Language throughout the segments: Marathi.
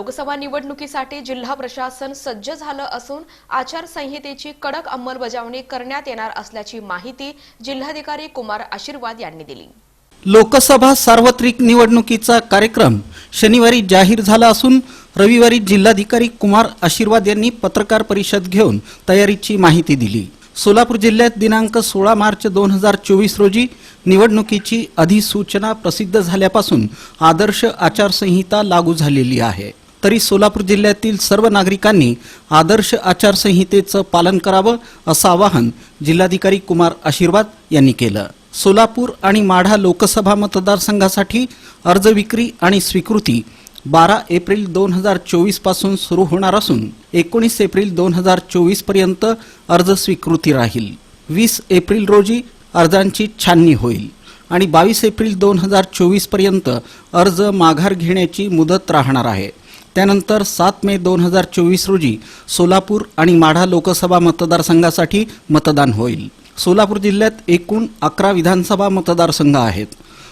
लोकसभा निवडणुकीसाठी जिल्हा प्रशासन सज्ज झालं असून आचारसंहितेची कडक अंमलबजावणी करण्यात येणार असल्याची माहिती जिल्हाधिकारी कुमार आशीर्वाद यांनी दिली. लोकसभा सार्वत्रिक निवडणुकीचा कार्यक्रम शनिवारी जाहीर झाला असून रविवारी जिल्हाधिकारी कुमार आशीर्वाद यांनी पत्रकार परिषद घेऊन तयारीची माहिती दिली. सोलापूर जिल्ह्यात दिनांक सोळा मार्च दोन हजार चोवीस रोजी निवडणुकीची अधिसूचना प्रसिद्ध झाल्यापासून आदर्श आचारसंहिता लागू झालेली आहे. तरी सोलापूर जिल्ह्यातील सर्व नागरिकांनी आदर्श आचारसंहितेचं पालन करावं असं आवाहन जिल्हाधिकारी कुमार आशीर्वाद यांनी केलं. सोलापूर आणि माढा लोकसभा मतदारसंघासाठी अर्ज विक्री आणि स्वीकृती बारा एप्रिल दोन हजार चोवीसपासून सुरू होणार असून एकोणीस एप्रिल दोन हजार चोवीसपर्यंत अर्ज स्वीकृती राहील. वीस एप्रिल रोजी अर्जांची छाननी होईल आणि बावीस एप्रिल दोन हजार चोवीसपर्यंत अर्ज माघार घेण्याची मुदत राहणार आहे. त्यानंतर सात मे दोन हजार चोवीस रोजी सोलापूर आणि माढा लोकसभा मतदारसंघासाठी मतदान होईल. सोलापूर जिल्ह्यात एकूण अकरा विधानसभा मतदारसंघ आहेत.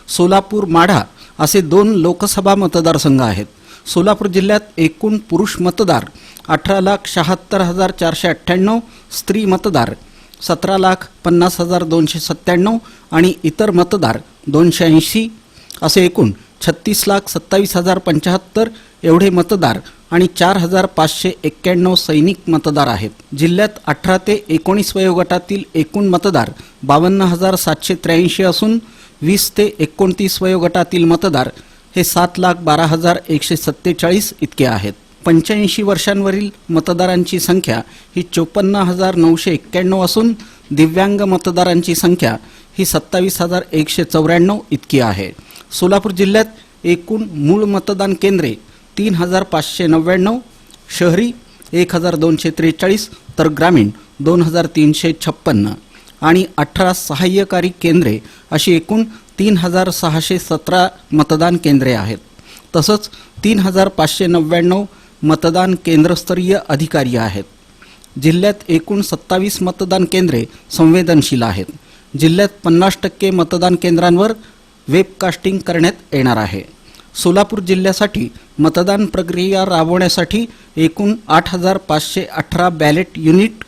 सोलापूर माढा असे दोन लोकसभा मतदारसंघ आहेत. सोलापूर जिल्ह्यात एकूण पुरुष मतदार अठरा लाख शहात्तर हजार चारशे अठ्ठ्याण्णव स्त्री मतदार सतरा लाख पन्नास हजार दोनशे सत्त्याण्णव आणि इतर मतदार दोनशे ऐंशी असे एकूण छत्तीस लाख सत्तावीस हजार पंच्याहत्तर एवढे मतदार आणि चार हजार पाचशे एक्क्याण्णव सैनिक मतदार आहेत. जिल्ह्यात अठरा ते एकोणीस वयोगटातील एकूण मतदार बावन्न हजार सातशे त्र्याऐंशी असून वीस ते एकोणतीस वयोगटातील मतदार हे सात लाख बारा हजार एकशे सत्तेचाळीस इतके आहेत. पंच्याऐंशी वर्षांवरील मतदारांची संख्या ही चोपन्न हजार नऊशे एक्क्याण्णव असून दिव्यांग मतदारांची संख्या ही सत्तावीस हजार एकशे चौऱ्याण्णव इतकी आहे. सोलापूर जिल्ह्यात एकूण मूळ मतदान केंद्रे तीन हजार पाचशे नव्याण्णव शहरी एक हजार दोनशे त्रेचाळीस तर ग्रामीण दोन हजार तीनशे छप्पन्न आणि अठरा सहाय्यकारी केंद्रे अशी एकूण तीन हजार सहाशे सतरा मतदान केंद्रे आहेत. तसंच तीन हजार पाचशे नव्याण्णव मतदान केंद्रस्तरीय अधिकारी आहेत. जिल्ह्यात एकूण सत्तावीस मतदान केंद्रे संवेदनशील आहेत. जिल्ह्यात पन्नास टक्के मतदान केंद्रांवर वेबकास्टिंग करण्यात येणार आहे. सोलापूर जिल्ह्यासाठी मतदान प्रक्रिया राबवण्यासाठी एकूण आठ हजार पाचशे अठरा बॅलेट युनिट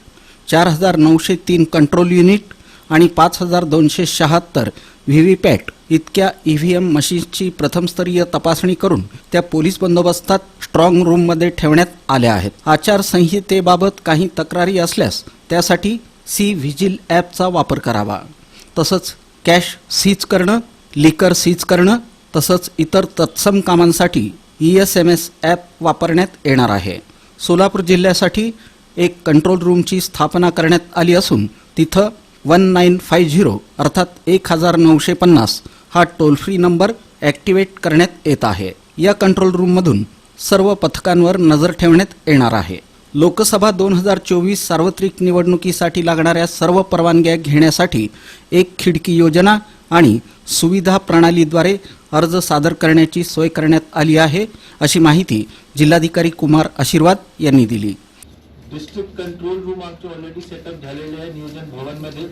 चार हजार नऊशे तीन कंट्रोल युनिट आणि पाच हजार दोनशे शहात्तर व्ही व्ही पॅट इतक्या ई व्ही एम मशीनची प्रथमस्तरीय तपासणी करून त्या पोलीस बंदोबस्तात स्ट्रॉंग रूममध्ये ठेवण्यात आल्या आहेत. आचारसंहितेबाबत काही तक्रारी असल्यास त्यासाठी सी व्हिजिल ॲपचा वापर करावा. तसंच कॅश सीज करणं लिकर सीज करणं तसंच इतर तत्सम कामांसाठी E S M S app वापरण्यात येणार आहे. सोलापूर जिल्ह्यासाठी एक कंट्रोल रूमची स्थापना करण्यात आली असून तिथं वन नाईन फाय झिरो अर्थात एक हजार नऊशे पन्नास हा टोल फ्री नंबर ॲक्टिवेट करण्यात येत आहे. या कंट्रोल रूममधून सर्व पथकांवर नजर ठेवण्यात येणार आहे. लोकसभा दोन हजार चोवीस सार्वत्रिक निवडणुकीसाठी लागणाऱ्या सर्व परवानग्या घेण्यासाठी एक खिडकी योजना आणि सुविधा प्रणालीद्वारे अर्ज सादर करण्याची सोय करण्यात आली आहे अशी माहिती जिल्हाधिकारी कुमार आशीर्वाद यांनी दिली. डिस्ट्रिक्ट कंट्रोल रूम आमचे ऑलरेडी सेटअप झालेले आहे नियोजन भवनमध्ये.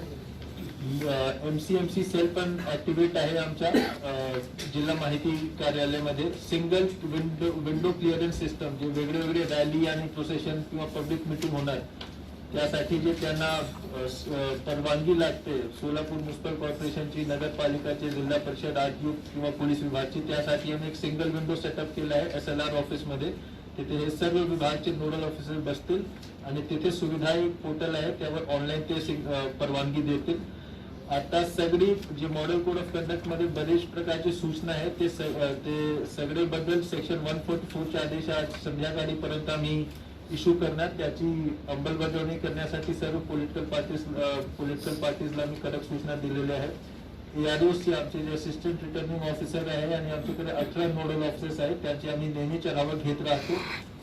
M C M C cell पण ऍक्टिव्हेट आहे आमच्या जिल्हा माहिती कार्यालयामध्ये. Single window window clearance system जे वेगळे वेगळे रॅली आणि प्रोसेशन किंवा पब्लिक मिटिंग होणार. त्यासाठी जे त्यांना परवानगी लागते सोलापूर म्युन्सिपल कॉर्पोरेशनची नगरपालिकाची जिल्हा परिषद आयुक्त किंवा पोलीस विभागची त्यासाठी आम्ही एक सिंगल विंडो सेटअप केला आहे एस एल आर ऑफिसमध्ये. तिथे हे सर्व विभागचे नोडल ऑफिसर बसतील आणि तिथे सुविधा एक पोर्टल आहे त्यावर ऑनलाईन ते परवानगी देतील. आता सगळी जे मॉडेल कोड ऑफ कंडक्टमध्ये बरेच प्रकारची सूचना आहेत ते ते सगळे बद्दल सेक्शन वन फोर्टी फोरच्या आदेश आज संध्याकाळीपर्यंत आम्ही इश्यू करणार त्याची अंमलबजावणी करण्यासाठी सर्व पॉलिटिकल पार्टीज पॉलिटिकल पार्टीजला मी कडक सूचना दिलेल्या आहेत. यादोसचे आमचे जे असिस्टंट रिटर्निंग ऑफिसर आहे आणि आमच्याकडे अठरा नोडल ऑफिसर्स आहेत त्यांची आम्ही नेहमीच आढावा घेत राहतो.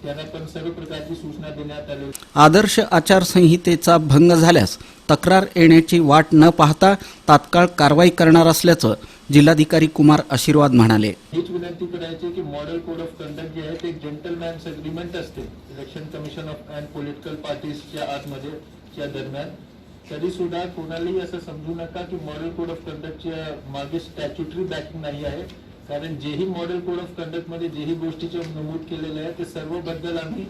त्यांना पण सर्व प्रकारची सूचना देण्यात आली. आदर्श आचारसंहितेचा भंग झाल्यास तक्रार येण्याची वाट न पाहता तात्काळ कारवाई करणार असल्याचं जिल्हाधिकारी कुमार आशीर्वाद म्हणाले. हीच विनंती करायची की मॉडेल कोड ऑफ कंडक्ट जे आहे ते जेंटलमॅन्स अग्रीमेंट असते. Election commission of and political पार्टीजच्या आतमध्ये च्या दरम्यान. तरी सुद्धा कोणालाही असं समजू नका की मॉडेल कोड ऑफ कंडक्टच्या मागे स्टॅच्युटरी बॅकिंग नाही आहे. कारण जेही मॉडेल कोड ऑफ कंडक्टमध्ये जेही गोष्टीचे नमूद केलेले आहे ते सर्वबद्दल आम्ही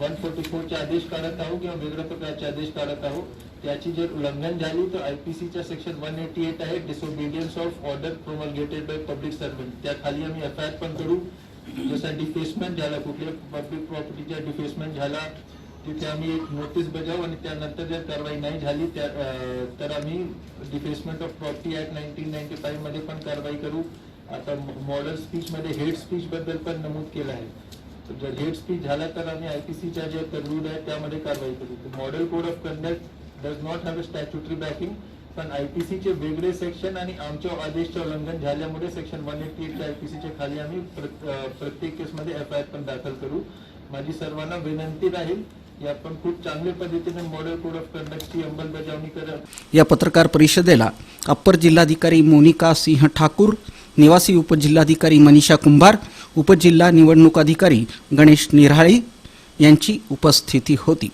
वन फोर्टी फोरचे आदेश काढत आहोत किंवा वेगळ्या प्रकारचे आदेश काढत आहोत. त्याची जर उल्लंघन झाली तर आयपीसीच्या सेक्शन वन एटी एट आहे. Disobedience of order promulgated by public servant त्या खाली आम्ही एफ आय आर पण करू. जसा डिफेसमेंट झाला कुठल्या पब्लिक प्रॉपर्टीचा डिफेसमेंट झाला तिथे आम्ही एक नोटीस बजावू आणि त्यानंतर जर कारवाई नाही झाली त्या तर आम्ही defacement of property act nineteen ninety फाईव्हमध्ये पण कारवाई करू. आता मॉडर्न स्पीच मध्ये हेड स्पीच बद्दल पण नमूद केलं आहे. जर हेड स्पीच झाला तर आम्ही आयपीसीच्या ज्या तरतूद आहे त्यामध्ये कारवाई करू. Model code of conduct does not have a statutory backing पण आयपीसीचे वेगळे सेक्शन आणि आमच्या आदेशचे उल्लंघन झाल्यामुळे सेक्शन वन एटी एट आयपीसीच्या खाली आम्ही प्रत्येक केसमध्ये एफ आय आर पण दाखल करू. माझी सर्वांना विनंती राहील आपण खूप चांगल्या पद्धतीने मॉडेल कोड ऑफ कंडक्टची अंमलबजावणी करा. या पत्रकार परिषदेला अप्पर जिल्हाधिकारी मोनिका सिंह ठाकूर निवासी उपजिल्हाधिकारी मनीषा कुंभार उपजिल्हा निवडणूक अधिकारी गणेश निराळे यांची उपस्थिती होती.